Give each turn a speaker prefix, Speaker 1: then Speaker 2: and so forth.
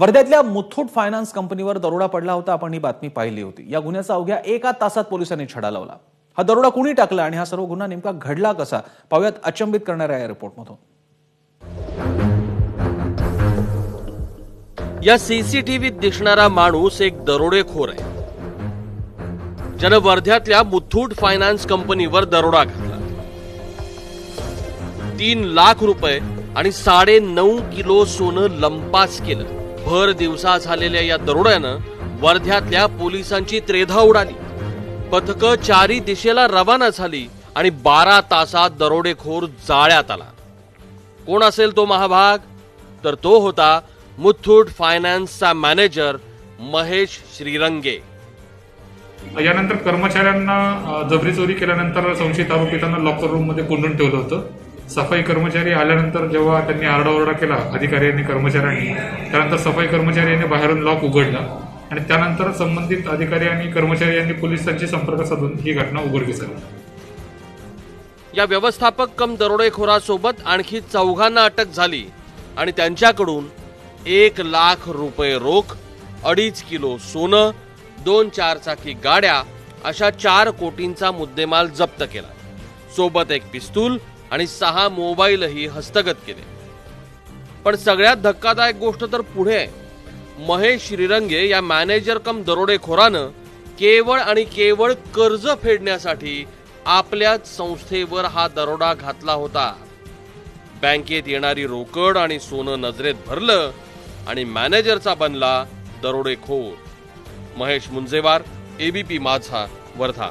Speaker 1: वर्ध्यातल्या Muthoot finance कंपनीवर दरोडा पडला होता आपण ही बातमी पाहिली होती. या गुन्ह्याचा अवघ्या एका तासात पोलिसांनी छडा लावला. हा दरोडा कुणी टाकला आणि हा सर्व गुन्हा नेमका घडला कसा पाहुयात अचंबित करणाऱ्या या रिपोर्टमधून.
Speaker 2: या सीसीटीव्हीत दिसणारा माणूस एक दरोडेखोर आहे. ज्यानं वर्ध्यातल्या मुथूट फायनान्स कंपनीवर दरोडा घातला. तीन लाख रुपये आणि साडे नऊ किलो सोनं लंपास केलं. भर दिवसा झालेल्या या दरोड्यानं वर्ध्यातल्या पोलिसांची त्रेधा उडाली. पथक चारी दिशेला रवाना झाली आणि बारा तासात दरोडेखोर जाळ्यात आला. कोण असेल तो महाभाग? तर तो होता मुथूट फायनान्सचा मॅनेजर महेश श्रीरंगे.
Speaker 3: यानंतर कर्मचाऱ्यांना जबरी चोरी केल्यानंतर संशयित आरोपी त्यांना लॉकर रूममध्ये कोंडून ठेवलं होतं. सफाई कर्मचारी आल्यानंतर जेव्हा त्यांनी आरडाओरडा केला अधिकारी आणि कर्मचाऱ्यांनी त्यानंतर सफाई कर्मचारी यांनी बाहेरून लॉक उघडला आणि त्यानंतर संबंधित अधिकारी आणि कर्मचारी यांनी पोलिसांशी संपर्क साधून ही घटना उघडकीस आली
Speaker 2: या व्यवस्थापक कम दरोडेखोरासोबत आणखी चौघांना अटक झाली आणि त्यांच्याकडून एक लाख रुपये रोख अडीच किलो सोनं दोन चारचाकी गाड्या अशा चार कोटींचा मुद्देमाल जप्त केला. सोबत एक पिस्तूल आणि सहा मोबाईलही हस्तगत केले. पण सगळ्यात धक्कादायक गोष्ट तर पुढे आहे. महेश श्रीरंगे या मॅनेजर कम दरोडेखोरानं केवळ आणि केवळ कर्ज फेडण्यासाठी आपल्याच संस्थेवर हा दरोडा घातला होता. बँकेत येणारी रोकड आणि सोनं नजरेत भरलं आणि मॅनेजरचा बनला दरोडेखोर. महेश मुंजेवार एबीपी माझा वर्धा.